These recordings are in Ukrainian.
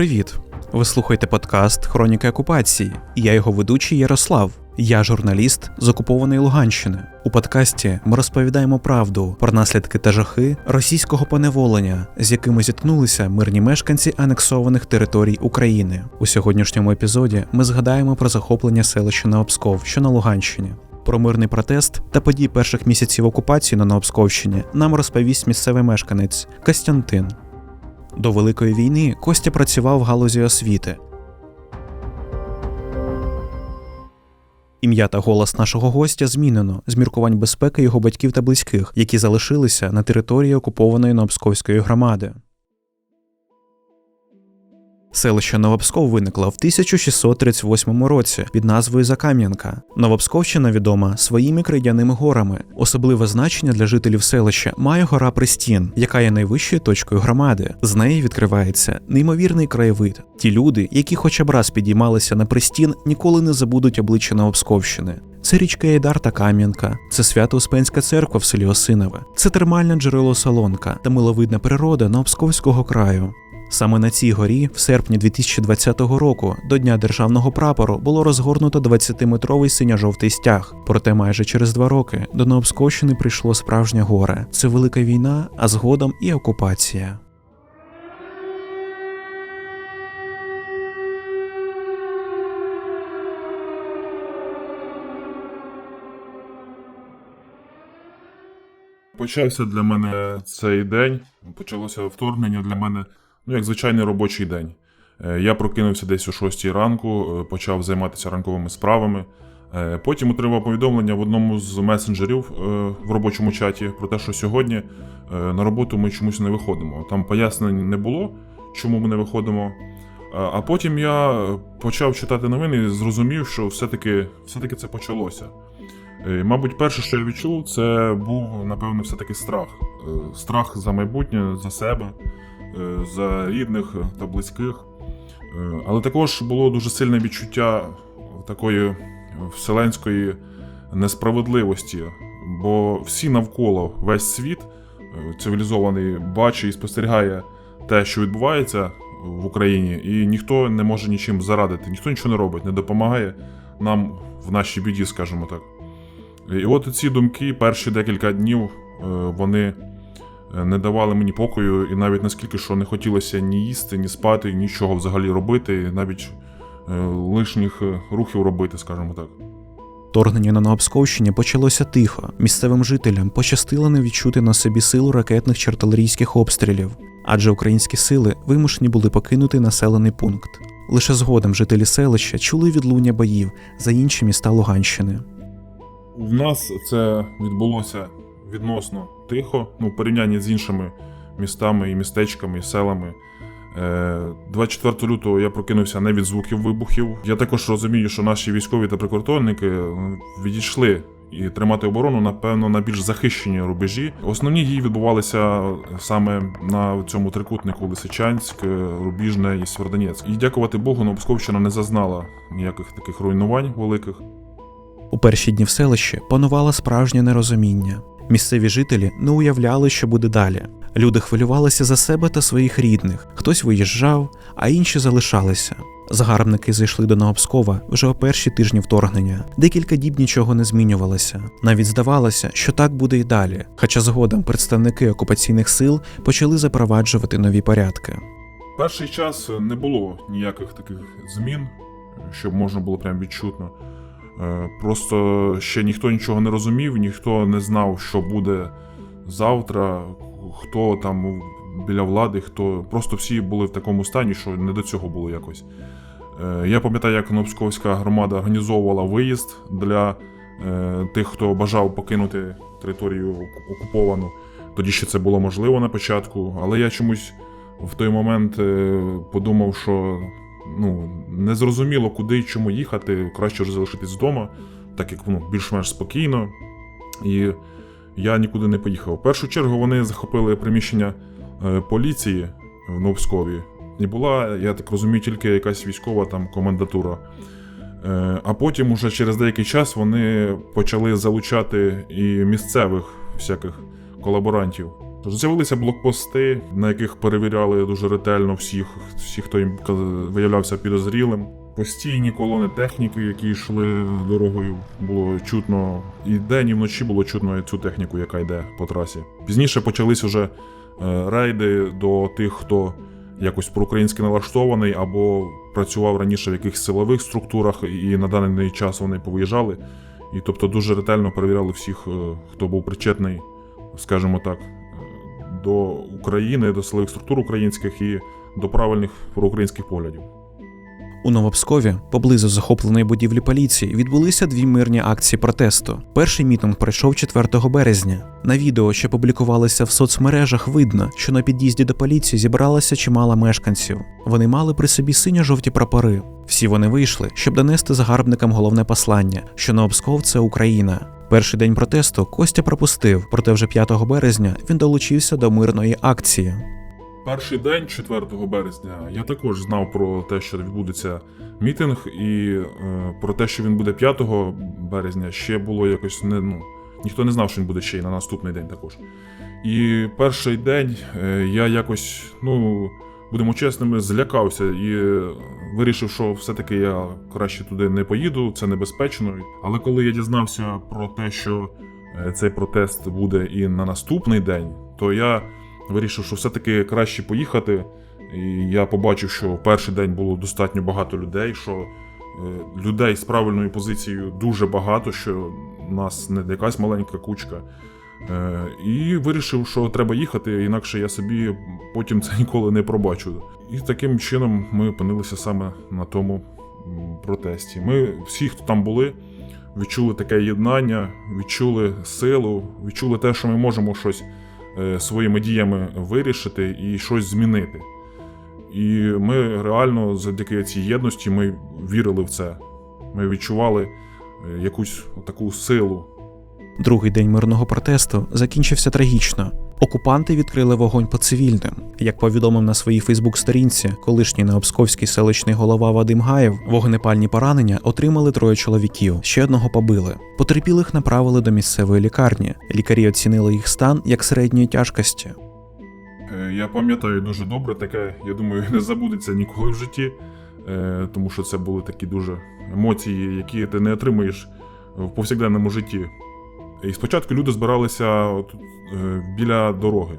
Привіт! Ви слухаєте подкаст Хроніки окупації. Я його ведучий Ярослав. Я журналіст з окупованої Луганщини. У подкасті ми розповідаємо правду про наслідки та жахи російського поневолення, з якими зіткнулися мирні мешканці анексованих територій України. У сьогоднішньому епізоді ми згадаємо про захоплення селища Новопсков, що на Луганщині. Про мирний протест та події перших місяців окупації на Новопсковщині нам розповість місцевий мешканець Костянтин. До Великої війни Костя працював в галузі освіти. Ім'я та голос нашого гостя змінено з міркувань безпеки його батьків та близьких, які залишилися на території окупованої Новопсковської громади. Селище Новопсков виникло в 1638 році під назвою Закам'янка. Новопсковщина відома своїми крейдяними горами. Особливе значення для жителів селища має гора Пристін, яка є найвищою точкою громади. З неї відкривається неймовірний краєвид. Ті люди, які хоча б раз підіймалися на Пристін, ніколи не забудуть обличчя Новопсковщини. Це річка Ейдар та Кам'янка, це Свято-Успенська церква в селі Осинове, це термальне джерело Солонка та миловидна природа Новопсковського краю. Саме на цій горі, в серпні 2020 року, до Дня державного прапору було розгорнуто 20-метровий синьо-жовтий стяг. Проте майже через два роки до Новопсковщини прийшло справжнє горе. Це велика війна, а згодом і окупація. Почався для мене цей день. Почалося вторгнення для мене, ну як звичайний робочий день. Е, Я прокинувся десь о 6 ранку, е, почав займатися ранковими справами. Е, Потім отримав повідомлення в одному з месенджерів в робочому чаті про те, що сьогодні на роботу ми чомусь не виходимо. Там пояснень не було, чому ми не виходимо. А- потім я почав читати новини і зрозумів, що все-таки, все-таки це почалося. Мабуть, перше, що я відчув, це був, напевно, все-таки страх. Страх за майбутнє, за себе, за рідних та близьких. Е, Але також було дуже сильне відчуття такої вселенської несправедливості, бо всі навколо весь світ е, цивілізований бачить і спостерігає те, що відбувається в Україні, і ніхто не може нічим зарадити, ніхто нічого не робить, не допомагає нам в нашій біді, скажімо так. І от ці думки перші декілька днів е, вони е, не давали мені покою, і навіть наскільки що не хотілося ні їсти, ні спати, нічого взагалі робити, навіть е, лишніх е, рухів робити, скажімо так. Вторгнення на Новопсковщині почалося тихо. Місцевим жителям пощастило не відчути на собі силу ракетних чи артилерійських обстрілів, адже українські сили вимушені були покинути населений пункт. Лише згодом жителі селища чули відлуння боїв за інші міста Луганщини. В нас це відбулося відносно тихо, ну, в порівнянні з іншими містами і містечками, і селами. Е, 24 лютого я прокинувся не від звуків вибухів. Я також розумію, що наші військові та прикордонники е, відійшли і тримати оборону, напевно, на більш захищені рубежі. Основні дії відбувалися саме на цьому трикутнику Лисичанськ, е, Рубіжне і Свердонецьк. І дякувати Богу, Новопсковщина не зазнала ніяких таких руйнувань великих. У перші дні в селищі панувало справжнє нерозуміння. Місцеві жителі не уявляли, що буде далі. Люди хвилювалися за себе та своїх рідних. Хтось виїжджав, а інші залишалися. Загарбники зайшли до Новопскова вже у перші тижні вторгнення. Декілька діб нічого не змінювалося. Навіть здавалося, що так буде і далі. Хоча згодом представники окупаційних сил почали запроваджувати нові порядки. Перший час не було ніяких таких змін, щоб можна було прям відчутно. Е, Просто ще ніхто нічого не розумів, ніхто не знав, що буде завтра, хто там біля влади, хто. Просто всі були в такому стані, що не до цього було якось. Е, Я пам'ятаю, як Новопсковська громада організовувала виїзд для е, тих, хто бажав покинути територію окуповану. Тоді ще це було можливо на початку, але я чомусь в той момент подумав, що ну, незрозуміло, куди і чому їхати, краще вже залишитись вдома, так як ну, більш-менш спокійно. І я нікуди не поїхав. В першу чергу вони захопили приміщення е, поліції в Новскові. І була, я так розумію, тільки якась військова там комендатура. Е, А потім, уже через деякий час, вони почали залучати і місцевих всяких колаборантів. З'явилися блокпости, на яких перевіряли дуже ретельно всіх, всіх, хто їм виявлявся підозрілим. Постійні колони техніки, які йшли дорогою, було чутно і день, і вночі було чутно цю техніку, яка йде по трасі. Пізніше почались уже е, рейди до тих, хто якось проукраїнськи налаштований або працював раніше в якихось силових структурах, і на даний час вони повиїжджали. І тобто дуже ретельно перевіряли всіх, е, хто був причетний, скажімо так, до України, до силових структур українських і до правильних проукраїнських поглядів. У Новопскові, поблизу захопленої будівлі поліції, відбулися дві мирні акції протесту. Перший мітинг пройшов 4 березня. На відео, що публікувалося в соцмережах, видно, що на під'їзді до поліції зібралося чимало мешканців. Вони мали при собі синьо-жовті прапори. Всі вони вийшли, щоб донести загарбникам головне послання, що Новопсков – це Україна. Перший день протесту Костя пропустив, проте вже 5 березня він долучився до мирної акції. Перший день, 4 березня, я також знав про те, що відбудеться мітинг, і е, про те, що він буде 5 березня, ще було якось не ну. Ніхто не знав, що він буде ще й на наступний день також. І перший день е, я якось, ну, будемо чесними, злякався і е, вирішив, що все-таки я краще туди не поїду, це небезпечно. Але коли я дізнався про те, що е, цей протест буде і на наступний день, то я вирішив, що все-таки краще поїхати. І я побачив, що в перший день було достатньо багато людей, що е, людей з правильною позицією дуже багато, що нас не якась маленька кучка. І вирішив, що треба їхати, інакше я собі потім це ніколи не пробачу. І таким чином ми опинилися саме на тому протесті. Ми всі, хто там були, відчули таке єднання, відчули силу, відчули те, що ми можемо щось е, своїми діями вирішити і щось змінити. І ми реально завдяки цій єдності ми вірили в це. Ми відчували е, якусь таку силу. Другий день мирного протесту закінчився трагічно. Окупанти відкрили вогонь по цивільним. Як повідомив на своїй Фейсбук-сторінці колишній необсковський селищний голова Вадим Гаєв, вогнепальні поранення отримали троє чоловіків, ще одного побили. Потерпілих направили до місцевої лікарні. Лікарі оцінили їх стан як середньої тяжкості. Е, Я пам'ятаю дуже добре таке, я думаю, не забудеться ніколи в житті, е, тому що це були такі дуже емоції, які ти не отримуєш в повсякденному житті. І спочатку люди збиралися от, е, біля дороги.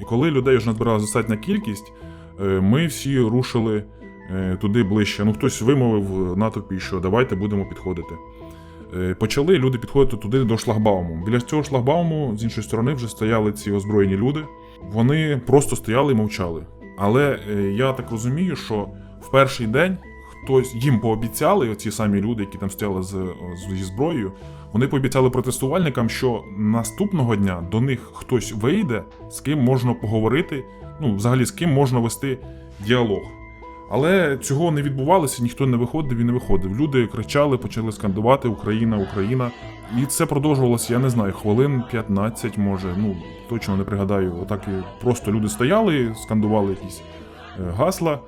І коли людей вже назбиралася достатня кількість, е, ми всі рушили е, туди ближче. Ну, хтось вимовив натовпі, що давайте будемо підходити. Почали люди підходити туди до шлагбауму. Біля цього шлагбауму, з іншої сторони, вже стояли ці озброєні люди. Вони просто стояли і мовчали. Але я так розумію, що в перший день хтось їм пообіцяли, оці самі люди, які там стояли з, зі зброєю, вони пообіцяли протестувальникам, що наступного дня до них хтось вийде, з ким можна поговорити, ну, взагалі з ким можна вести діалог. Але цього не відбувалося, ніхто не виходив і не виходив. Люди кричали, почали скандувати Україна, Україна. І це продовжувалося, я не знаю, хвилин 15, може, ну точно не пригадаю. Отак і просто люди стояли, скандували якісь е, гасла,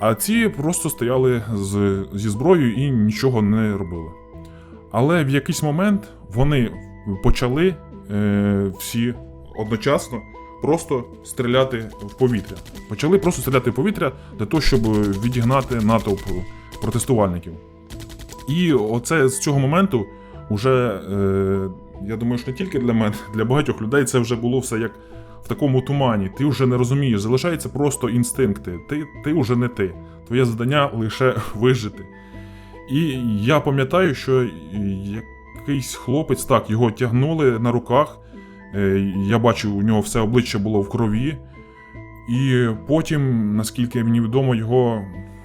а ці просто стояли з, зі зброєю і нічого не робили. Але в якийсь момент вони почали е, всі одночасно просто стріляти в повітря. Почали просто стріляти в повітря для того, щоб відігнати натовп протестувальників. І оце з цього моменту, вже, е, я думаю, що не тільки для мене, для багатьох людей це вже було все як в такому тумані. Ти вже не розумієш, залишаються просто інстинкти. Ти, ти вже не ти. Твоє завдання лише вижити. І я пам'ятаю, що якийсь хлопець, так, його тягнули на руках. Е, Я бачив, у нього все обличчя було в крові. І потім, наскільки мені відомо, його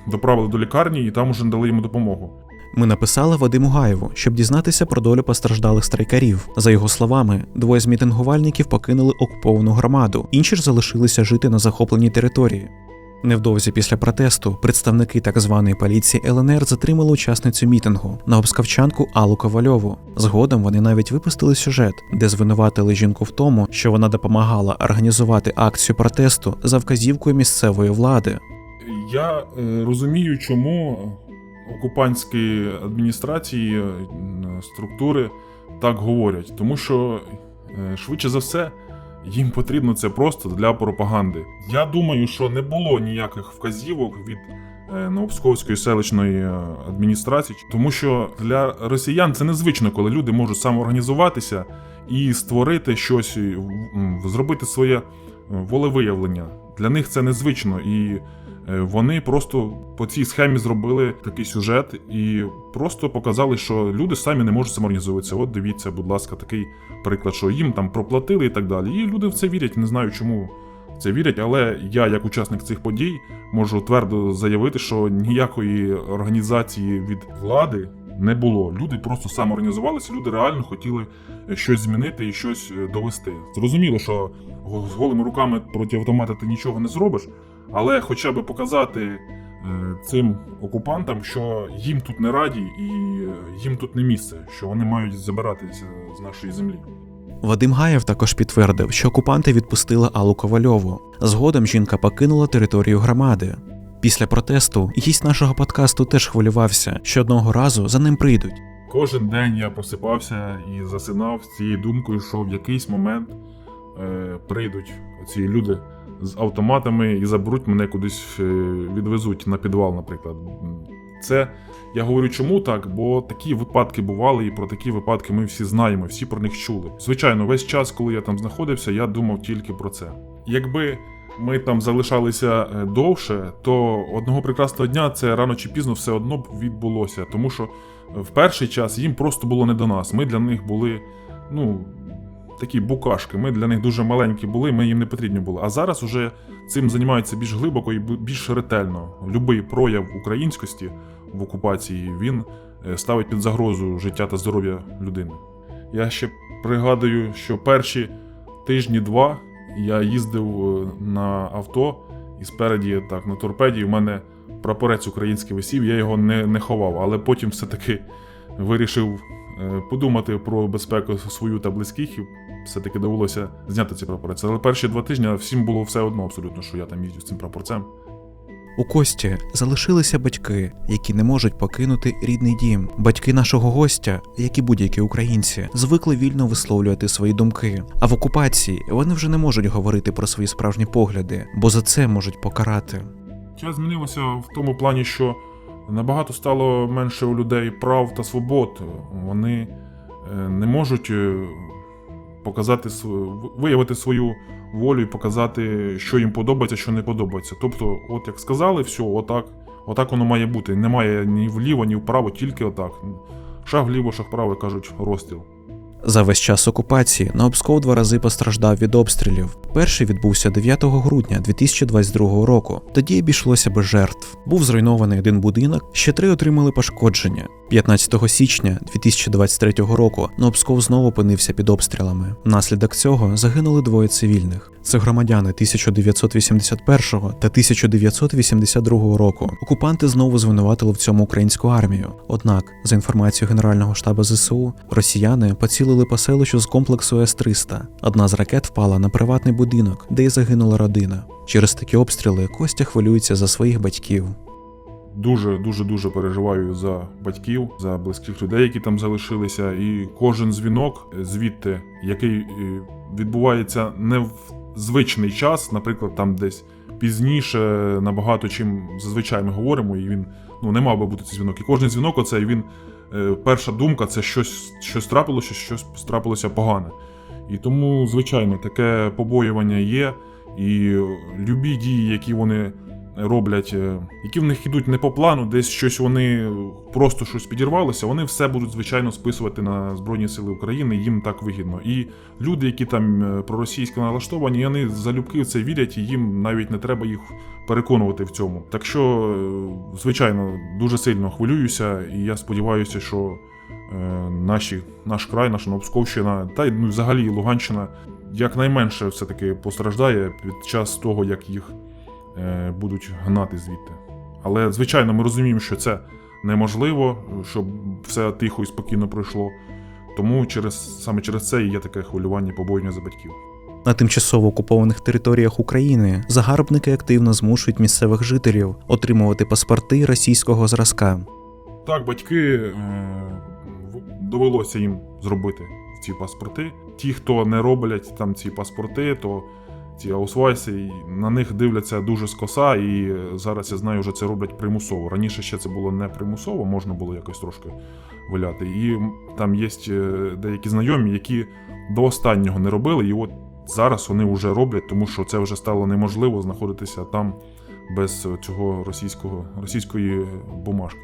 доправили до лікарні і там уже надали йому допомогу. Ми написали Вадиму Гаєву, щоб дізнатися про долю постраждалих страйкарів. За його словами, двоє з мітингувальників покинули окуповану громаду, інші ж залишилися жити на захопленій території. Невдовзі після протесту представники так званої поліції ЛНР затримали учасницю мітингу новопскавчанку Аллу Ковальову. Згодом вони навіть випустили сюжет, де звинуватили жінку в тому, що вона допомагала організувати акцію протесту за вказівкою місцевої влади. Я е, розумію, чому окупантські адміністрації, е, структури так говорять. Тому що, е, швидше за все, Їм потрібно це просто для пропаганди. Я думаю, що не було ніяких вказівок від е, Новопсковської селищної е, адміністрації, тому що для росіян це незвично, коли люди можуть самоорганізуватися і створити щось, зробити своє е, волевиявлення. Для них це незвично, і вони просто по цій схемі зробили такий сюжет і просто показали, що люди самі не можуть самоорганізовуватися. От дивіться, будь ласка, такий приклад, що їм там проплатили і так далі. І люди в це вірять. Не знаю, чому це вірять, але я, як учасник цих подій, можу твердо заявити, що ніякої організації від влади не було. Люди просто самоорганізувалися, люди реально хотіли е, щось змінити і щось е, довести. Зрозуміло, що з голими руками проти автомата ти нічого не зробиш, але хоча б показати е, цим окупантам, що їм тут не раді і е, їм тут не місце, що вони мають забиратися з нашої землі. Вадим Гаєв також підтвердив, що окупанти відпустили Аллу Ковальову. Згодом жінка покинула територію громади. Після протесту гість нашого подкасту теж хвилювався, що одного разу за ним прийдуть. Кожен день я просипався і засинав з цією думкою, що в якийсь момент е, прийдуть ці люди з автоматами і заберуть мене кудись, е, відвезуть на підвал, наприклад. Це я говорю, чому так? Бо такі випадки бували, і про такі випадки ми всі знаємо, всі про них чули. Звичайно, весь час, коли я там знаходився, я думав тільки про це. Якби ми там залишалися е, довше, то одного прекрасного дня це рано чи пізно все одно б відбулося, тому що в перший час їм просто було не до нас. Ми для них були, ну, такі букашки. Ми для них дуже маленькі були, ми їм не потрібні були. А зараз уже цим займаються більш глибоко і більш ретельно. Любий прояв українськості в окупації він е, ставить під загрозу життя та здоров'я людини. Я ще пригадую, що перші тижні-два я їздив е, на авто, і спереді, так, на торпеді, в мене прапорець український висів, я його не, не ховав, але потім все-таки вирішив подумати про безпеку свою та близьких, і все-таки довелося зняти цей прапорець. Але перші два тижні всім було все одно абсолютно, що я там їздю з цим прапорцем. У Кості залишилися батьки, які не можуть покинути рідний дім. Батьки нашого гостя, як і будь-які українці, звикли вільно висловлювати свої думки. А в окупації вони вже не можуть говорити про свої справжні погляди, бо за це можуть покарати. Час змінилося в тому плані, що набагато стало менше у людей прав та свобод. Вони е, не можуть е, показати виявити свою волю і показати, що їм подобається, що не подобається. Тобто, от як сказали, все, отак, отак воно має бути. Немає ні вліво, ні вправо, тільки отак. Шаг вліво, шаг вправо, кажуть, розстріл. За весь час окупації Новопсков два рази постраждав від обстрілів. Перший відбувся 9 грудня 2022 року. Тоді обійшлося без жертв. Був зруйнований один будинок, ще три отримали пошкодження. 15 січня 2023 року Новопсков знову опинився під обстрілами. Внаслідок цього загинули двоє цивільних. Це громадяни 1981 та 1982 року. Окупанти знову звинуватили в цьому українську армію. Однак, за інформацією Генерального штабу ЗСУ, росіяни поцілили по селищу з комплексу С-300. Одна з ракет впала на приватний будинок, де й загинула родина. Через такі обстріли Костя хвилюється за своїх батьків. Дуже дуже дуже переживаю за батьків, за близьких людей, які там залишилися. І кожен дзвінок звідти, який е, відбувається не в звичний час, наприклад, там десь пізніше, набагато чим зазвичай ми говоримо, і він ну не мав би бути цей дзвінок. І кожен дзвінок, оцей він е, перша думка це щось, щось трапилося, щось трапилося погане. І тому, звичайно, таке побоювання є, і любі дії, які вони роблять, е, які в них йдуть не по плану, десь щось вони просто щось підірвалося, вони все будуть звичайно списувати на Збройні Сили України, їм так вигідно. І люди, які там е, проросійсько налаштовані, вони залюбки в це вірять, і їм навіть не треба їх переконувати в цьому. Так що, е, звичайно, дуже сильно хвилююся, і я сподіваюся, що наші, наш край, наша Новопсковщина, та й ну, взагалі Луганщина якнайменше все-таки постраждає під час того, як їх будуть гнати звідти. Але, звичайно, ми розуміємо, що це неможливо, щоб все тихо і спокійно пройшло. Тому через, саме через це і є таке хвилювання побоювання за батьків. На тимчасово окупованих територіях України загарбники активно змушують місцевих жителів отримувати паспорти російського зразка. Так, батьки е, довелося їм зробити ці паспорти. Ті, хто не роблять там ці паспорти, то ці аусвайси, на них дивляться дуже скоса, і зараз я знаю, вже це роблять примусово. Раніше ще це було не примусово, можна було якось трошки виляти. І там є е, деякі знайомі, які до останнього не робили, і от зараз вони вже роблять, тому що це вже стало неможливо знаходитися там без цього російського російської бумажки.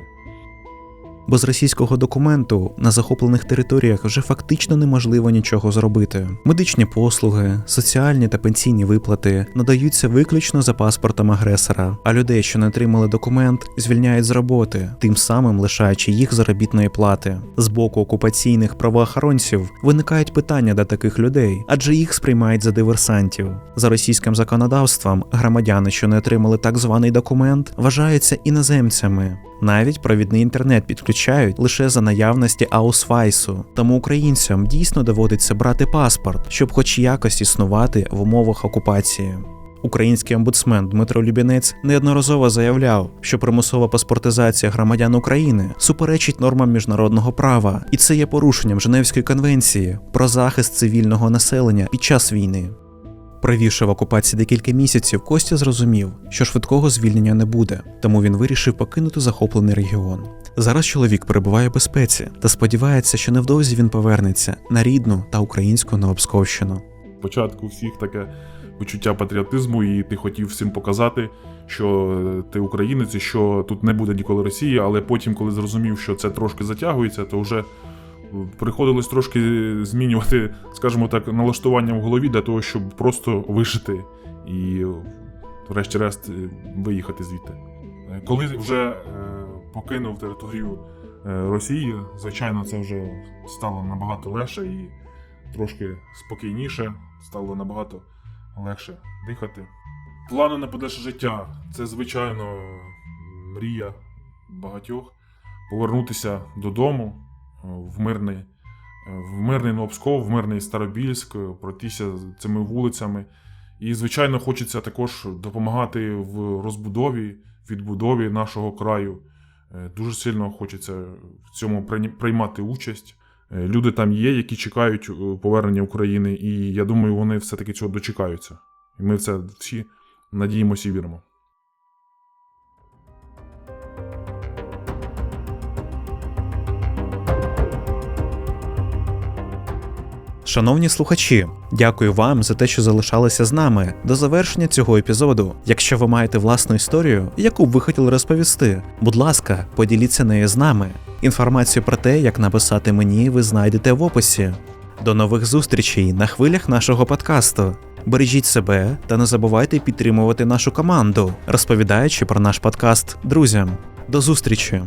Без російського документу на захоплених територіях вже фактично неможливо нічого зробити. Медичні послуги, соціальні та пенсійні виплати надаються виключно за паспортом агресора, а людей, що не отримали документ, звільняють з роботи, тим самим лишаючи їх заробітної плати. З боку окупаційних правоохоронців виникають питання до таких людей, адже їх сприймають за диверсантів. За російським законодавством громадяни, що не отримали так званий документ, вважаються іноземцями. Навіть провідний інтернет підключають лише за наявності аусвайсу, тому українцям дійсно доводиться брати паспорт, щоб хоч якось існувати в умовах окупації. Український омбудсмен Дмитро Любінець неодноразово заявляв, що примусова паспортизація громадян України суперечить нормам міжнародного права, і це є порушенням Женевської конвенції про захист цивільного населення під час війни. Провівши в окупації декілька місяців, Костя зрозумів, що швидкого звільнення не буде, тому він вирішив покинути захоплений регіон. Зараз чоловік перебуває в безпеці та сподівається, що невдовзі він повернеться на рідну та українську Новопсковщину. Спочатку всіх таке почуття патріотизму, і ти хотів всім показати, що ти українець, і що тут не буде ніколи Росії, але потім, коли зрозумів, що це трошки затягується, то вже приходилось трошки змінювати, скажімо так, налаштування в голові для того, щоб просто вижити і, врешті-решт, е, виїхати звідти. Е, Коли вже е, покинув територію Росії, звичайно, це вже стало набагато легше і трошки спокійніше, стало набагато легше дихати. Плани на подальше життя це, звичайно, мрія багатьох повернутися додому в мирний, е, в мирний Новопсков, в мирний Старобільськ, е, пройтися цими вулицями. І, звичайно, хочеться також допомагати в розбудові, відбудові нашого краю. Е, Дуже сильно хочеться в цьому приймати участь. Е, Люди там є, які чекають е, повернення України, і я думаю, вони все-таки цього дочекаються. І ми в це всі надіємося і віримо. Шановні слухачі, дякую вам за те, що залишалися з нами до завершення цього епізоду. Якщо ви маєте власну історію, яку б ви хотіли розповісти, будь ласка, поділіться нею з нами. Інформацію про те, як написати мені, ви знайдете в описі. До нових зустрічей на хвилях нашого подкасту. Бережіть себе та не забувайте підтримувати нашу команду, розповідаючи про наш подкаст друзям. До зустрічі!